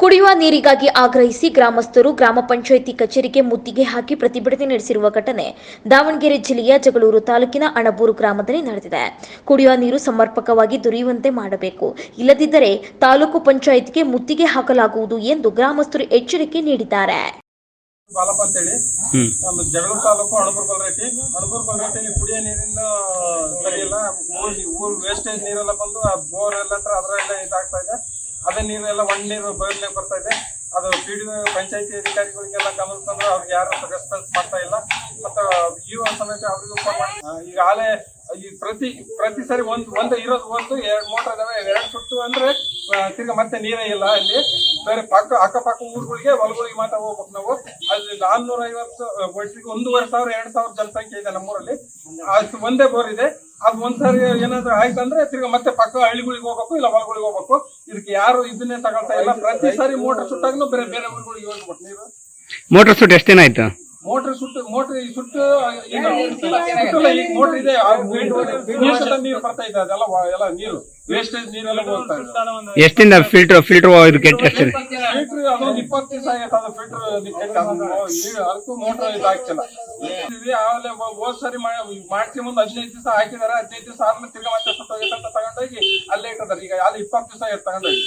ಕುಡಿಯುವ ನೀರಿಗಾಗಿ ಆಗ್ರಹಿಸಿ ಗ್ರಾಮಸ್ಥರು ಗ್ರಾಮ ಪಂಚಾಯಿತಿ ಕಚೇರಿಗೆ ಮುತ್ತಿಗೆ ಹಾಕಿ ಪ್ರತಿಭಟನೆ ನಡೆಸಿರುವ ಘಟನೆ ದಾವಣಗೆರೆ ಜಿಲ್ಲೆಯ ಜಗಳೂರು ತಾಲೂಕಿನ ಅಣಬೂರು ಗ್ರಾಮದಲ್ಲಿ ನಡೆದಿದೆ. ಕುಡಿಯುವ ನೀರು ಸಮರ್ಪಕವಾಗಿ ದೊರೆಯುವಂತೆ ಮಾಡಬೇಕು. ಇಲ್ಲದಿದ್ದರೆ ತಾಲೂಕು ಪಂಚಾಯಿತಿಗೆ ಮುತ್ತಿಗೆ ಹಾಕಲಾಗುವುದು ಎಂದು ಗ್ರಾಮಸ್ಥರು ಎಚ್ಚರಿಕೆ ನೀಡಿದ್ದಾರೆ. ಬಾಲಪ್ಪ ಅಂತೇಳಿ. ಹೇಳಿ ನಮ್ಮ ಜಗಳೂರು ತಾಲೂಕು ಅಣಬೂರು ಕೊಲ್ರೇಟಿ ಅಣಬೂರು ಕೊಲ್ರೇಟಿಯಲ್ಲಿ ಕುಡಿಯೋ ನೀರಿನ ಸರಿ ಇಲ್ಲ. ಊರ್ ಊರ್ ವೇಸ್ಟೇಜ್ ನೀರೆಲ್ಲ ಬಂದು ಆ ಬೋರ್ ಎಲ್ಲ ಹತ್ರ ಅದರೆಲ್ಲ ಇದಾಗ್ತಾ ಇದೆ. ಅದೇ ನೀರೆಲ್ಲ ಒಣ ನೀರು ಬಯಲಿಗೆ ಬರ್ತಾ ಇದೆ. ಅದು ಪಿ ಡಿ ಪಂಚಾಯತಿ ಅಧಿಕಾರಿಗಳಿಗೆಲ್ಲ ಗಮನ ಅವ್ರಿಗೆ ಯಾರು ರೆಸ್ಪಾನ್ಸ್ ಮಾಡ್ತಾ ಇಲ್ಲ. ಮತ್ತು ಇಒ ಸಮೇತ ಅವ್ರಿಗೂ ಫೋನ್ ಮಾಡಿ ಈ ಪ್ರತಿ ಪ್ರತಿ ಸರಿ ಒಂದು ಒಂದು ಇರೋದು ಒಂದು, ಎರಡು ಮೋಟರ್ ಅದಾವೆ, ಎರಡು ಸುಟ್ಟು ಅಂದ್ರೆ ತಿರ್ಗಿ ಮತ್ತೆ ನೀರೇ ಇಲ್ಲ ಅಲ್ಲಿ. ಬೇರೆ ಪಕ್ಕ ಅಕ್ಕಪಕ್ಕ ಊರುಗಳಿಗೆ, ಹೊಲಗಳಿಗೆ ಮಾತ್ರ ಹೋಗ್ಬೇಕು ನಾವು. ಅಲ್ಲಿ ನಾನ್ನೂರ ಐವತ್ತು ಒಟ್ಟಿಗೆ ಒಂದೂವರೆ ಸಾವಿರ, ಎರಡು ಸಾವಿರ ಜನಸಂಖ್ಯೆ ಇದೆ ನಮ್ಮೂರಲ್ಲಿ. ಅದು ಒಂದೇ ಬೋರ್ ಇದೆ. ಅದು ಒಂದ್ಸರಿ ಏನಾದರೂ ಆಯ್ತು ಅಂದ್ರೆ ತಿರ್ಗಾ ಮತ್ತೆ ಪಕ್ಕ ಹಳ್ಳಿಗಳಿಗೆ ಹೋಗ್ಬೇಕು, ಇಲ್ಲ ಹೊಲಗಳಿಗೆ ಹೋಗ್ಬೇಕು. ಇದಕ್ಕೆ ಯಾರು ಇದನ್ನೇ ತಗೊಳ್ತಾ ಇಲ್ಲ. ಪ್ರತಿ ಸಾರಿ ಮೋಟರ್ ಸುಟ್ಟಾಗ್ಲೂ ಬೇರೆ ಬೇರೆ ಊರುಗಳಿಗೆ ಹೋಗ್ಬೇಕು ನೀರು ಮೋಟರ್ ಸುಟ್ಟು ಎಷ್ಟು ದಿನ ಆಯ್ತು? ಮೋಟರ್ ಸುಟ್ಟು ಮೋಟರ್ ಈ ಸುಟ್ಟು ಈಗ ಮೋಟರ್ ಇದೆ. ಆ ನೀರು ಬರ್ತಾ ಇದೆ. ಅದೆಲ್ಲ ಎಲ್ಲ ನೀರು. ವೇಸ್ಟೇಜ್ ನೀರೆಲ್ಲ ಹೋಗ್ತಾ ಇದೆ. ಎಷ್ಟು ದಿನ ಫಿಲ್ಟರ್ ಫಿಲ್ಟರ್ ಇದು ಕೆಟ್ಟ ಎಷ್ಟು ಫಿಲ್ಟರ್ ಅದೊಂದು ಇಪ್ಪತ್ತು ದಿವಸ ಆಗೈತೆ ಅದು ಫಿಲ್ಟರ್ ಅದಕ್ಕೂ ಮೋಟರ್ ಇದು ಹಾಕ್ತಿಲ್ಲ. ಆಮೇಲೆ ಹೋದ್ ಸರಿ ಮಾಡ್ಸಿ ಮುಂದೆ ಹದಿನೈದು ದಿವಸ ಹಾಕಿದಾರೆ ಹದಿನೈದು ದಿವಸ ಆದ್ಮೇಲೆ ತಿರ್ಗಾ ಮತ್ತೆ ಸುಟ್ಟೋಗಿ ಹೋಗೈತೆ ಅಂತ ತಗೊಂಡೋಗಿ ಅಲ್ಲೇ ಇಟ್ಟಿದ್ದಾರೆ ಈಗ ಅಲ್ಲಿ ಇಪ್ಪತ್ತು ದಿವಸ ತಗೊಂಡೋಗಿ